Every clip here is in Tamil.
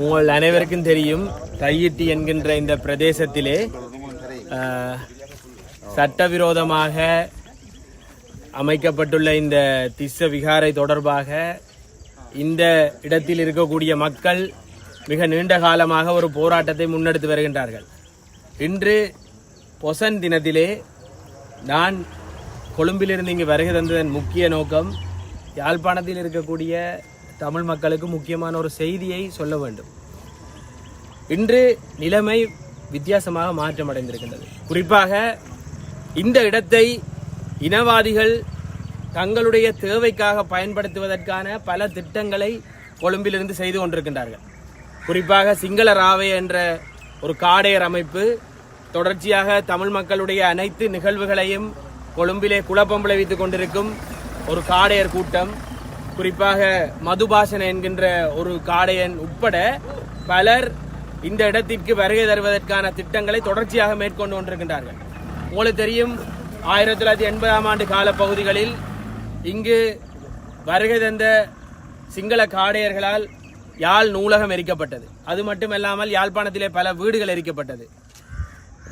உங்கள் அனைவருக்கும் தெரியும் தையிட்டி என்கின்ற இந்த பிரதேசத்திலே சட்டவிரோதமாக அமைக்கப்பட்டுள்ள இந்த திஸ்ஸ விகாரை தொடர்பாக இந்த இடத்தில் இருக்கக்கூடிய மக்கள் மிக நீண்ட காலமாக ஒரு போராட்டத்தை முன்னெடுத்து வருகின்றார்கள். இன்று பொசன் தினத்திலே நான் கொழும்பிலிருந்து இங்கு வருகை தந்ததன் முக்கிய நோக்கம் யாழ்ப்பாணத்தில் இருக்கக்கூடிய தமிழ் மக்களுக்கு முக்கியமான ஒரு செய்தியை சொல்ல வேண்டும். இன்று நிலைமை வித்தியாசமாக மாற்றமடைந்திருக்கின்றது. குறிப்பாக இந்த இடத்தை இனவாதிகள் தங்களுடைய தேவைக்காக பயன்படுத்துவதற்கான பல திட்டங்களை கொழும்பிலிருந்து செய்து கொண்டிருக்கின்றார்கள். குறிப்பாக சிங்கள ராவே என்ற ஒரு காடையர் அமைப்பு தொடர்ச்சியாக தமிழ் மக்களுடைய அனைத்து நிகழ்வுகளையும் கொழும்பிலே குழப்பம் விளைவித்துக் கொண்டிருக்கும் ஒரு காடையர் கூட்டம் குறிப்பாக மதுபாசன என்கின்ற ஒரு காடையன் உட்பட பலர் இந்த இடத்திற்கு வருகை தருவதற்கான திட்டங்களை தொடர்ச்சியாக மேற்கொண்டு கொண்டிருக்கின்றார்கள். உங்களுக்கு தெரியும் ஆயிரத்தி தொள்ளாயிரத்தி எண்பதாம் ஆண்டு காலப்பகுதிகளில் இங்கு வருகை தந்த சிங்கள காடையர்களால் யாழ் நூலகம் எரிக்கப்பட்டது. அது மட்டுமல்லாமல் யாழ்ப்பாணத்திலே பல வீடுகள் எரிக்கப்பட்டது.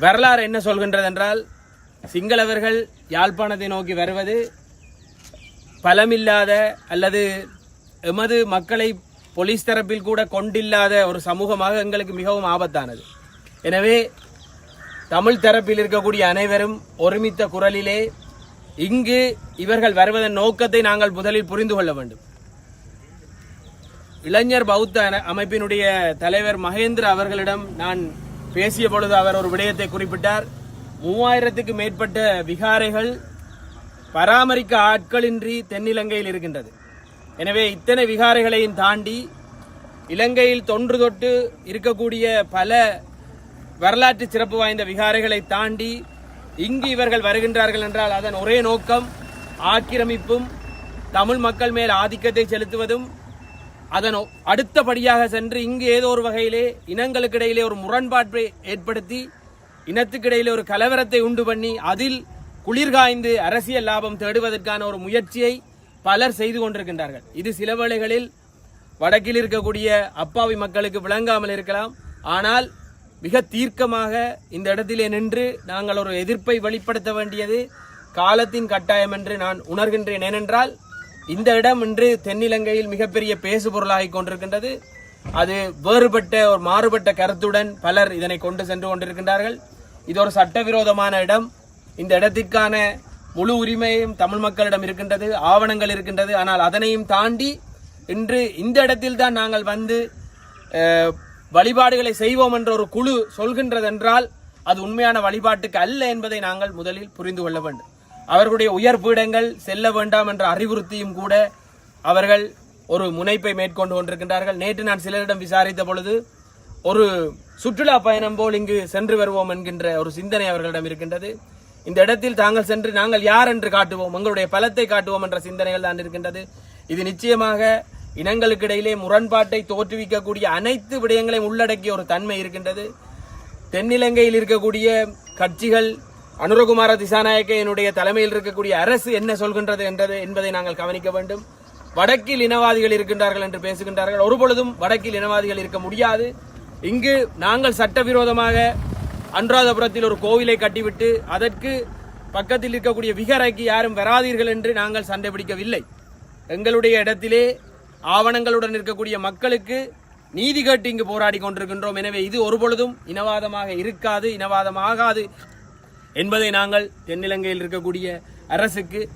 வரலாறு என்ன சொல்கின்றது என்றால் சிங்களவர்கள் யாழ்ப்பாணத்தை நோக்கி வருவது பலமில்லாத அல்லது எமது மக்களை போலீஸ் தரப்பில் கூட கொண்டில்லாத ஒரு சமூகமாக எங்களுக்கு மிகவும் ஆபத்தானது. எனவே தமிழ் தரப்பில் இருக்கக்கூடிய அனைவரும் ஒருமித்த குரலிலே இங்கு இவர்கள் வருவதன் நோக்கத்தை நாங்கள் முதலில் புரிந்து கொள்ள வேண்டும். இளைஞர் பௌத்த அமைப்பினுடைய தலைவர் மகேந்திர அவர்களிடம் நான் பேசிய பொழுது அவர் ஒரு விடயத்தை குறிப்பிட்டார். மூவாயிரத்துக்கு மேற்பட்ட விகாரைகள் பராமரிக்க ஆட்களின்றி தென்னிலங்கையில் இருக்கின்றது. எனவே இத்தனை விகாரைகளையும் தாண்டி இலங்கையில் தொன்று தொட்டு இருக்கக்கூடிய பல வரலாற்று சிறப்பு வாய்ந்த விகாரைகளை தாண்டி இங்கு இவர்கள் வருகின்றார்கள் என்றால் அதன் ஒரே நோக்கம் ஆக்கிரமிப்பும் தமிழ் மக்கள் மேல் ஆதிக்கத்தை செலுத்துவதும் அதன் அடுத்தபடியாக சென்று இங்கு ஏதோ ஒரு வகையிலே இனங்களுக்கிடையிலே ஒரு முரண்பாட்டை ஏற்படுத்தி இனத்துக்கிடையிலே ஒரு கலவரத்தை உண்டு பண்ணி அதில் குளிர்காய்ந்து அரசியல் லாபம் தேடுவதற்கான ஒரு முயற்சியை பலர் செய்து கொண்டிருக்கின்றார்கள். இது சில வேளைகளில் வடக்கில் இருக்கக்கூடிய அப்பாவி மக்களுக்கு விளங்காமல் இருக்கலாம். ஆனால் மிக தீர்க்கமாக இந்த இடத்திலே நின்று நாங்கள் ஒரு எதிர்ப்பை வெளிப்படுத்த வேண்டியது காலத்தின் கட்டாயம் என்று நான் உணர்கின்றேன். ஏனென்றால் இந்த இடம் இன்று தென்னிலங்கையில் மிகப்பெரிய பேசு பொருளாகி கொண்டிருக்கின்றது. அது வேறுபட்ட ஒரு மாறுபட்ட கருத்துடன் பலர் இதனை கொண்டு சென்று கொண்டிருக்கின்றார்கள். இது ஒரு சட்டவிரோதமான இடம். இந்த இடத்திற்கான முழு உரிமையும் தமிழ் மக்களிடம் இருக்கின்றது ஆவணங்கள் இருக்கின்றது. ஆனால் அதனையும் தாண்டி இன்று இந்த இடத்தில் தான் நாங்கள் வந்து வழிபாடுகளை செய்வோம் என்ற ஒரு குழு சொல்கின்றதென்றால் அது உண்மையான வழிபாட்டுக்கு அல்ல என்பதை நாங்கள் முதலில் புரிந்து கொள்ள வேண்டும். அவர்களுடைய உயர் பீடங்கள் செல்ல வேண்டாம் என்ற அறிவுறுத்தியும் கூட அவர்கள் ஒரு முனைப்பை மேற்கொண்டு கொண்டிருக்கின்றார்கள். நேற்று நான் சிலரிடம் விசாரித்த பொழுது ஒரு சுற்றுலா பயணம் போல் இங்கு சென்று வருவோம் என்கின்ற ஒரு சிந்தனை அவர்களிடம் இருக்கின்றது. இந்த இடத்தில் தாங்கள் சென்று நாங்கள் யார் என்று காட்டுவோம். எங்களுடைய பலத்தை காட்டுவோம் என்ற சிந்தனைகள் தான் இருக்கின்றது. இது நிச்சயமாக இனங்களுக்கு இடையிலே முரண்பாட்டை தோற்றுவிக்கக்கூடிய அனைத்து விடயங்களையும் உள்ளடக்கிய ஒரு தன்மை இருக்கின்றது. தென்னிலங்கையில் இருக்கக்கூடிய கட்சிகள் அனுரகுமார திசாநாயக்கையினுடைய தலைமையில் இருக்கக்கூடிய அரசு என்ன சொல்கின்றது என்றது என்பதை நாங்கள் கவனிக்க வேண்டும். வடக்கில் இனவாதிகள் இருக்கின்றார்கள் என்று பேசுகின்றார்கள். ஒருபொழுதும் வடக்கில் இனவாதிகள் இருக்க முடியாது. இங்கு நாங்கள் சட்டவிரோதமாக அன்றாதபுரத்தில் ஒரு கோவிலை கட்டிவிட்டு அதற்கு பக்கத்தில் இருக்கக்கூடிய விகரைக்கு யாரும் வராதீர்கள் என்று நாங்கள் சண்டை பிடிக்கவில்லை. எங்களுடைய இடத்திலே ஆவணங்களுடன் இருக்கக்கூடிய மக்களுக்கு நீதி கேட்டு இங்கு போராடி கொண்டிருக்கின்றோம். எனவே இது ஒருபொழுதும் இனவாதமாக இருக்காது இனவாதமாகாது என்பதை நாங்கள் தென்னிலங்கையில் இருக்கக்கூடிய அரசுக்கு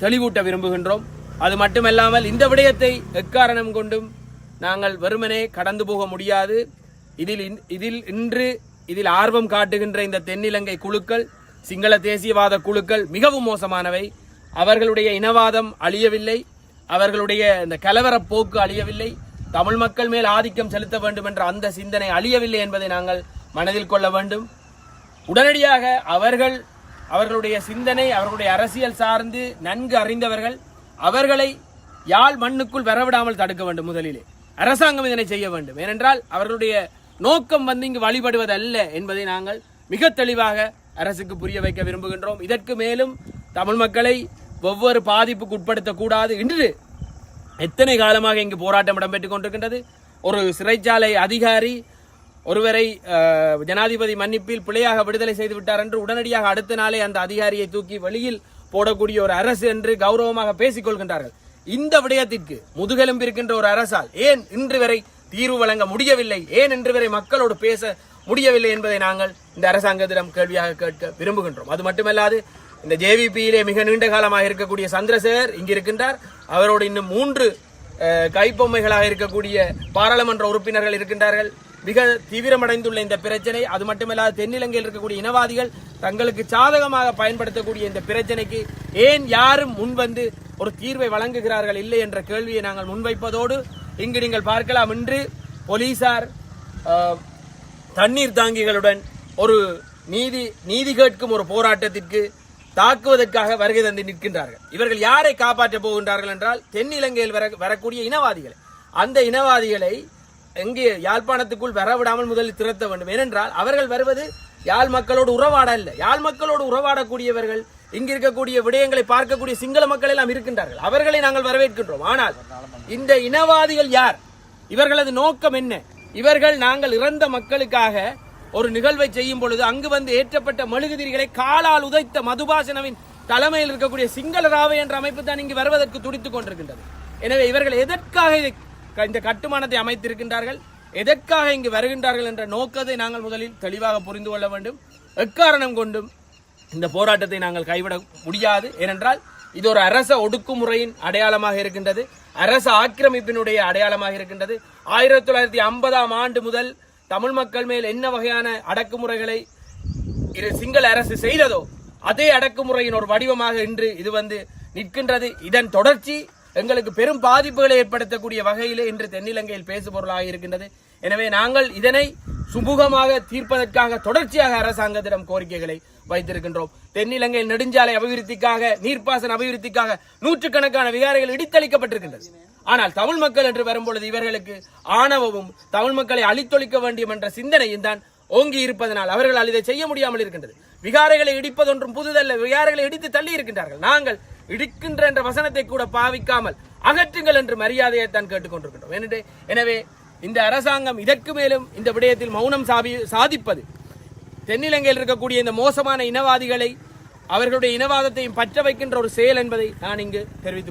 தெளிவூட்ட விரும்புகின்றோம். அது மட்டுமல்லாமல் இந்த விடயத்தை எக்காரணம் கொண்டும் நாங்கள் வெறுமனே கடந்து போக முடியாது. இதில் இன்- இதில் இன்று இதில் ஆர்வம் காட்டுகின்ற இந்த தென்னிலங்கை குழுக்கள் சிங்கள தேசியவாத குழுக்கள் மிகவும் மோசமானவை. அவர்களுடைய இனவாதம் அழியவில்லை. அவர்களுடைய இந்த கலவரப் போக்கு அழியவில்லை. தமிழ் மக்கள் மேல் ஆதிக்கம் செலுத்த வேண்டும் என்ற அந்த சிந்தனை அழியவில்லை என்பதை நாங்கள் மனதில் கொள்ள வேண்டும். உடனடியாக அவர்கள் அவர்களுடைய சிந்தனை அவர்களுடைய அரசியல் சார்ந்து நன்கு அறிந்தவர்கள் அவர்களை யாழ் மண்ணுக்குள் வரவிடாமல் தடுக்க வேண்டும் முதலிலே. அரசாங்கம் இதனை செய்ய வேண்டும். ஏனென்றால் அவர்களுடைய நோக்கம் வந்து இங்கு வழிபடுவதல்ல என்பதை நாங்கள் மிக தெளிவாக அரசுக்கு புரிய வைக்க விரும்புகின்றோம். இதற்கு மேலும் தமிழ் மக்களை ஒவ்வொரு பாதிப்புக்கு உட்படுத்தக்கூடாது என்று எத்தனை காலமாக இங்கு போராட்டம் இடம்பெற்றுக் கொண்டிருக்கின்றது. ஒரு சிறைச்சாலை அதிகாரி ஒருவரை ஜனாதிபதி மன்னிப்பில் பிழையாக விடுதலை செய்து விட்டார் என்று உடனடியாக அடுத்த நாளே அந்த அதிகாரியை தூக்கி வெளியில் போடக்கூடிய ஒரு அரசு என்று கௌரவமாக பேசிக் கொள்கின்றார்கள். இந்த விடயத்திற்கு முதுகெலும்பு இருக்கின்ற ஒரு அரசால் ஏன் இன்று வரை தீர்வு வழங்க முடியவில்லை. ஏன் இன்று வரை மக்களோடு பேச முடியவில்லை என்பதை நாங்கள் இந்த அரசாங்கத்திடம் கேள்வியாக கேட்க விரும்புகின்றோம். அது மட்டுமல்லாது இந்த ஜேவிபியிலே மிக நீண்ட காலமாக இருக்கக்கூடிய சந்திரசேகர் இங்கிருக்கின்றார் அவரோடு இன்னும் மூன்று கைப்பொம்மைகளாக இருக்கக்கூடிய பாராளுமன்ற உறுப்பினர்கள் இருக்கின்றார்கள். மிக தீவிரமடைந்துள்ள இந்த பிரச்சனை அது மட்டுமல்லாது தென்னிலங்கையில் இருக்கக்கூடிய இனவாதிகள் தங்களுக்கு சாதகமாக பயன்படுத்தக்கூடிய இந்த பிரச்சனைக்கு ஏன் யாரும் முன்வந்து ஒரு தீர்வை வழங்குகிறார்கள் இல்லை என்ற கேள்வியை நாங்கள் முன்வைப்பதோடு இங்கு நீங்கள் பார்க்கலாம் இன்று போலீசார் தண்ணீர் தாங்கிகளுடன் ஒரு நீதி நீதி கேட்கும் ஒரு போராட்டத்திற்கு தாக்குவதற்காக வருகை தந்து நிற்கின்றார்கள். இவர்கள் யாரை காப்பாற்றப் போகின்றார்கள் என்றால் தென்னிலங்கையில் வர வரக்கூடிய இனவாதிகளை. அந்த இனவாதிகளை எங்கே யாழ்ப்பாணத்துக்குள் வரவிடாமல் முதலில் திரத்த வேண்டும். ஏனென்றால் அவர்கள் வருவது யாழ் மக்களோடு உறவாட இல்லை யாழ் மக்களோடு உறவாடக்கூடியவர்கள் இங்கு இருக்கக்கூடிய விடயங்களை பார்க்கக்கூடிய சிங்கள மக்கள் எல்லாம் இருக்கின்றார்கள். அவர்களை நாங்கள் வரவேற்கின்றோம். ஆனால் இந்த இனவாதிகள் யார்? இவர்களது நோக்கம் என்ன? இவர்கள் நாங்கள் இறந்த மக்களுக்காக ஒரு நிகழ்வை செய்யும் பொழுது அங்கு வந்து ஏற்றப்பட்ட மெழுகுதிரிகளை காலால் உதைத்த மதுபாசனவின் தலைமையில் இருக்கக்கூடிய சிங்கள ராவை என்ற அமைப்பு தான் இங்கு வருவதற்கு துடித்துக் கொண்டிருக்கின்றது. எனவே இவர்கள் எதற்காக இந்த கட்டுமானத்தை அமைத்திருக்கின்றார்கள்? எதற்காக இங்கு வருகின்றார்கள் என்ற நோக்கத்தை நாங்கள் முதலில் தெளிவாக புரிந்து கொள்ள வேண்டும். எக்காரணம் கொண்டும் இந்த போராட்டத்தை நாங்கள் கைவிட முடியாது. ஏனென்றால் இது ஒரு அரச ஒடுக்குமுறையின் அடையாளமாக இருக்கின்றது. அரச ஆக்கிரமிப்பினுடைய அடையாளமாக இருக்கின்றது. ஆயிரத்தி தொள்ளாயிரத்தி ஐம்பதாம் ஆண்டு முதல் தமிழ் மக்கள் மேல் என்ன வகையான அடக்குமுறைகளை சிங்கள அரசு செய்ததோ அதே அடக்குமுறையின் ஒரு வடிவமாக இன்று இது வந்து நிற்கின்றது. இதன் தொடர்ச்சி எங்களுக்கு பெரும் பாதிப்புகளை ஏற்படுத்தக்கூடிய வகையிலே இன்று தென்னிலங்கையில் பேசுபொருளாக இருக்கின்றது. எனவே நாங்கள் இதனை சுமூகமாக தீர்ப்பதற்காக தொடர்ச்சியாக அரசாங்கத்திடம் கோரிக்கைகளை வைத்திருக்கின்றோம். தென்னிலங்கையில் நெடுஞ்சாலை அபிவிருத்திக்காக நீர்ப்பாசன அபிவிருத்திக்காக நூற்றுக்கணக்கான விகாரைகள் இடித்தளிக்கப்பட்டிருக்கின்றது. ஆனால் தமிழ் மக்கள் என்று வரும்பொழுது இவர்களுக்கு ஆணவமும் தமிழ் மக்களை அழித்தொழிக்க வேண்டும் என்ற சிந்தனையும் தான் ஓங்கி இருப்பதனால் அவர்கள் இதை செய்ய முடியாமல் இருக்கின்றது. விகாரைகளை இடிப்பதொன்றும் புதுதல்ல. விகாரைகளை இடித்து தள்ளி இருக்கின்றார்கள். நாங்கள் இடிக்கின்ற என்ற வசனத்தை கூட பாவிக்காமல் அகற்றுங்கள் என்று மரியாதையை தான் கேட்டுக்கொண்டிருக்கின்றோம். எனவே- எனவே இந்த அரசாங்கம் இதற்கு மேலும் இந்த விடயத்தில் மௌனம் சாபி சாதிப்பது. தென்னிலங்கையில் இருக்கக்கூடிய இந்த மோசமான இனவாதிகளை அவர்களுடைய இனவாதத்தையும் பற்ற வைக்கின்ற ஒரு செயல் என்பதை நான் இங்கு தெரிவித்துக்